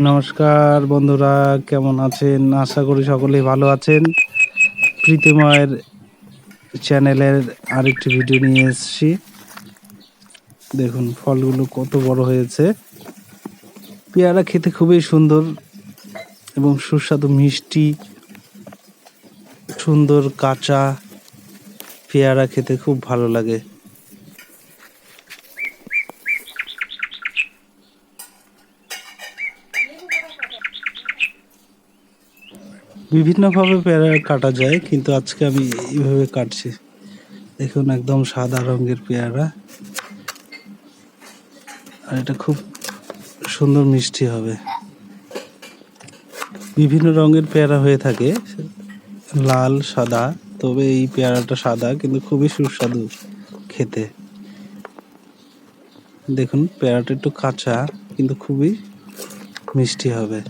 নমস্কার বন্ধুরা, কেমন আছেন? আশা করি সকলেই ভালো আছেন। প্রীতিময়ের চ্যানেলের আরেকটি ভিডিও নিয়ে এসেছি। দেখুন, ফলগুলো কত বড় হয়েছে। পেয়ারা খেতে খুবই সুন্দর এবং সুস্বাদু, মিষ্টি, সুন্দর কাঁচা পেয়ারা খেতে খুব ভালো লাগে। বিভিন্নভাবে পেয়ারা কাটা যায়, কিন্তু আজকে আমি এইভাবে কাটছি। দেখুন, একদম সাদা রঙের পেয়ারা। আর এটা খুব সুন্দর মিষ্টি হবে। বিভিন্ন রঙের পেয়ারা হয়ে থাকে, লাল, সাদা, তবে এই পেয়ারাটা সাদা, কিন্তু খুবই সুস্বাদু খেতে। দেখুন, পেয়ারাটা একটু কাঁচা, কিন্তু খুবই মিষ্টি হবে।